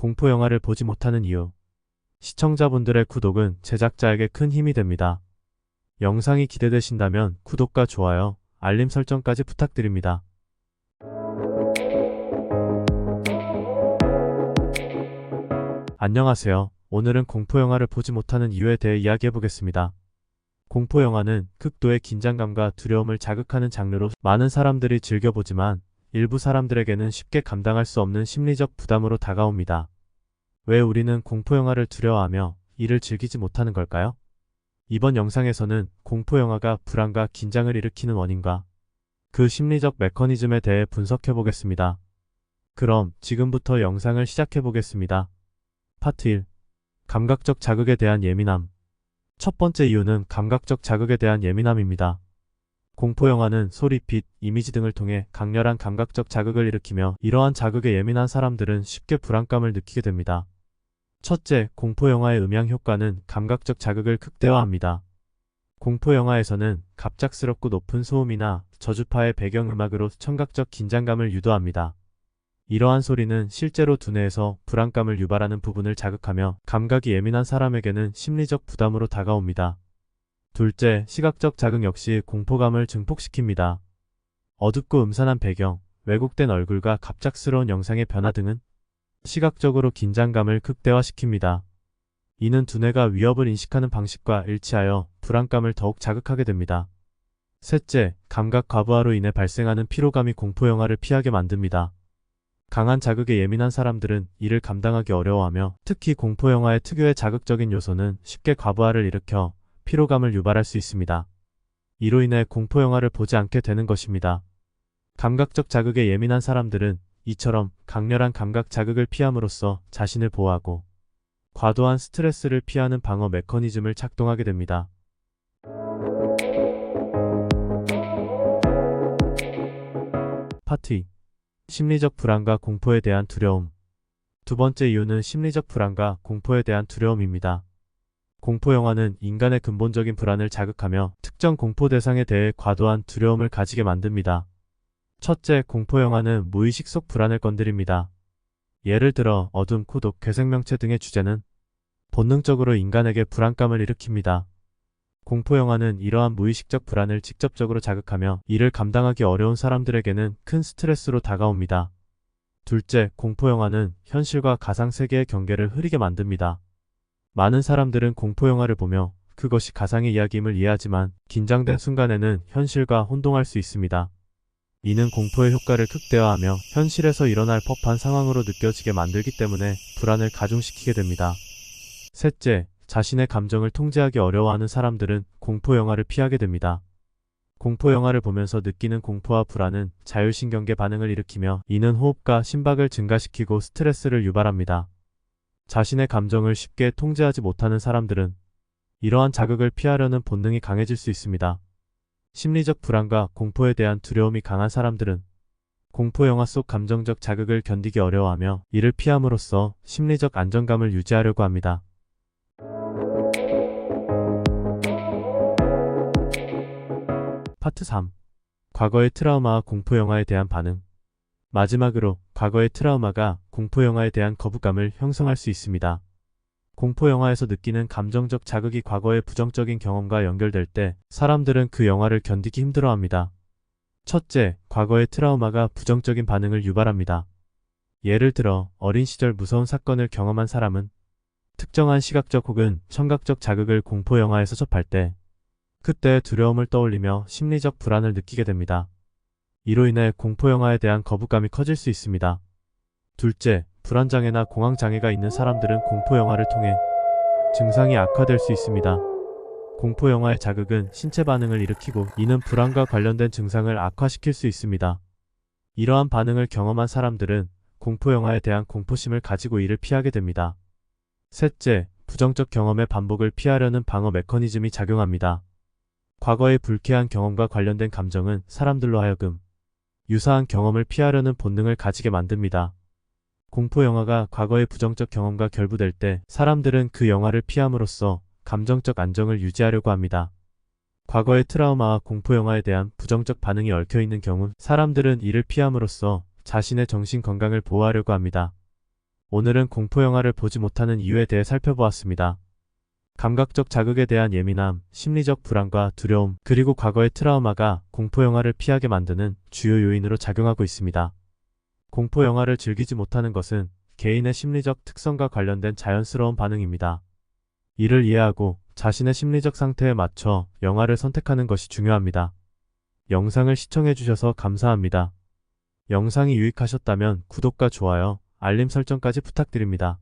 공포 영화를 보지 못하는 이유. 시청자분들의 구독은 제작자에게 큰 힘이 됩니다. 영상이 기대되신다면 구독과 좋아요, 알림 설정까지 부탁드립니다. 안녕하세요. 오늘은 공포 영화를 보지 못하는 이유에 대해 이야기해 보겠습니다. 공포 영화는 극도의 긴장감과 두려움을 자극하는 장르로 많은 사람들이 즐겨보지만 일부 사람들에게는 쉽게 감당할 수 없는 심리적 부담으로 다가옵니다. 왜 우리는 공포 영화를 두려워하며 이를 즐기지 못하는 걸까요? 이번 영상에서는 공포 영화가 불안과 긴장을 일으키는 원인과 그 심리적 메커니즘에 대해 분석해 보겠습니다. 그럼 지금부터 영상을 시작해 보겠습니다. 파트 1. 감각적 자극에 대한 예민함. 첫 번째 이유는 감각적 자극에 대한 예민함입니다. 공포 영화는 소리, 빛, 이미지 등을 통해 강렬한 감각적 자극을 일으키며 이러한 자극에 예민한 사람들은 쉽게 불안감을 느끼게 됩니다. 첫째, 공포 영화의 음향 효과는 감각적 자극을 극대화합니다. 공포 영화에서는 갑작스럽고 높은 소음이나 저주파의 배경음악으로 청각적 긴장감을 유도합니다. 이러한 소리는 실제로 두뇌에서 불안감을 유발하는 부분을 자극하며 감각이 예민한 사람에게는 심리적 부담으로 다가옵니다. 둘째, 시각적 자극 역시 공포감을 증폭시킵니다. 어둡고 음산한 배경, 왜곡된 얼굴과 갑작스러운 영상의 변화 등은 시각적으로 긴장감을 극대화시킵니다. 이는 두뇌가 위협을 인식하는 방식과 일치하여 불안감을 더욱 자극하게 됩니다. 셋째, 감각 과부하로 인해 발생하는 피로감이 공포 영화를 피하게 만듭니다. 강한 자극에 예민한 사람들은 이를 감당하기 어려워하며 특히 공포 영화의 특유의 자극적인 요소는 쉽게 과부하를 일으켜 피로감을 유발할 수 있습니다. 이로 인해 공포 영화를 보지 않게 되는 것입니다. 감각적 자극에 예민한 사람들은 이처럼 강렬한 감각 자극을 피함으로써 자신을 보호하고 과도한 스트레스를 피하는 방어 메커니즘을 작동하게 됩니다. 2. 심리적 불안과 공포에 대한 두려움. 두 번째 이유는 심리적 불안과 공포에 대한 두려움입니다. 공포 영화는 인간의 근본적인 불안을 자극하며 특정 공포 대상에 대해 과도한 두려움을 가지게 만듭니다. 첫째, 공포 영화는 무의식 속 불안을 건드립니다. 예를 들어 어둠, 고독, 괴생명체 등의 주제는 본능적으로 인간에게 불안감을 일으킵니다. 공포 영화는 이러한 무의식적 불안을 직접적으로 자극하며 이를 감당하기 어려운 사람들에게는 큰 스트레스로 다가옵니다. 둘째, 공포 영화는 현실과 가상 세계의 경계를 흐리게 만듭니다. 많은 사람들은 공포 영화를 보며 그것이 가상의 이야기임을 이해하지만 긴장된 순간에는 현실과 혼동할 수 있습니다. 이는 공포의 효과를 극대화하며 현실에서 일어날 법한 상황으로 느껴지게 만들기 때문에 불안을 가중시키게 됩니다. 셋째, 자신의 감정을 통제하기 어려워하는 사람들은 공포 영화를 피하게 됩니다. 공포 영화를 보면서 느끼는 공포와 불안은 자율신경계 반응을 일으키며 이는 호흡과 심박을 증가시키고 스트레스를 유발합니다. 자신의 감정을 쉽게 통제하지 못하는 사람들은 이러한 자극을 피하려는 본능이 강해질 수 있습니다. 심리적 불안과 공포에 대한 두려움이 강한 사람들은 공포 영화 속 감정적 자극을 견디기 어려워하며 이를 피함으로써 심리적 안정감을 유지하려고 합니다. 파트 3. 과거의 트라우마와 공포 영화에 대한 반응. 마지막으로 과거의 트라우마가 공포 영화에 대한 거부감을 형성할 수 있습니다. 공포 영화에서 느끼는 감정적 자극이 과거의 부정적인 경험과 연결될 때 사람들은 그 영화를 견디기 힘들어합니다. 첫째, 과거의 트라우마가 부정적인 반응을 유발합니다. 예를 들어 어린 시절 무서운 사건을 경험한 사람은 특정한 시각적 혹은 청각적 자극을 공포 영화에서 접할 때 그때의 두려움을 떠올리며 심리적 불안을 느끼게 됩니다. 이로 인해 공포 영화에 대한 거부감이 커질 수 있습니다. 둘째, 불안장애나 공황장애가 있는 사람들은 공포 영화를 통해 증상이 악화될 수 있습니다. 공포 영화의 자극은 신체 반응을 일으키고 이는 불안과 관련된 증상을 악화시킬 수 있습니다. 이러한 반응을 경험한 사람들은 공포 영화에 대한 공포심을 가지고 이를 피하게 됩니다. 셋째, 부정적 경험의 반복을 피하려는 방어 메커니즘이 작용합니다. 과거의 불쾌한 경험과 관련된 감정은 사람들로 하여금 유사한 경험을 피하려는 본능을 가지게 만듭니다. 공포 영화가 과거의 부정적 경험과 결부될 때 사람들은 그 영화를 피함으로써 감정적 안정을 유지하려고 합니다. 과거의 트라우마와 공포 영화에 대한 부정적 반응이 얽혀 있는 경우 사람들은 이를 피함으로써 자신의 정신 건강을 보호하려고 합니다. 오늘은 공포 영화를 보지 못하는 이유에 대해 살펴보았습니다. 감각적 자극에 대한 예민함, 심리적 불안과 두려움, 그리고 과거의 트라우마가 공포 영화를 피하게 만드는 주요 요인으로 작용하고 있습니다. 공포 영화를 즐기지 못하는 것은 개인의 심리적 특성과 관련된 자연스러운 반응입니다. 이를 이해하고 자신의 심리적 상태에 맞춰 영화를 선택하는 것이 중요합니다. 영상을 시청해주셔서 감사합니다. 영상이 유익하셨다면 구독과 좋아요, 알림 설정까지 부탁드립니다.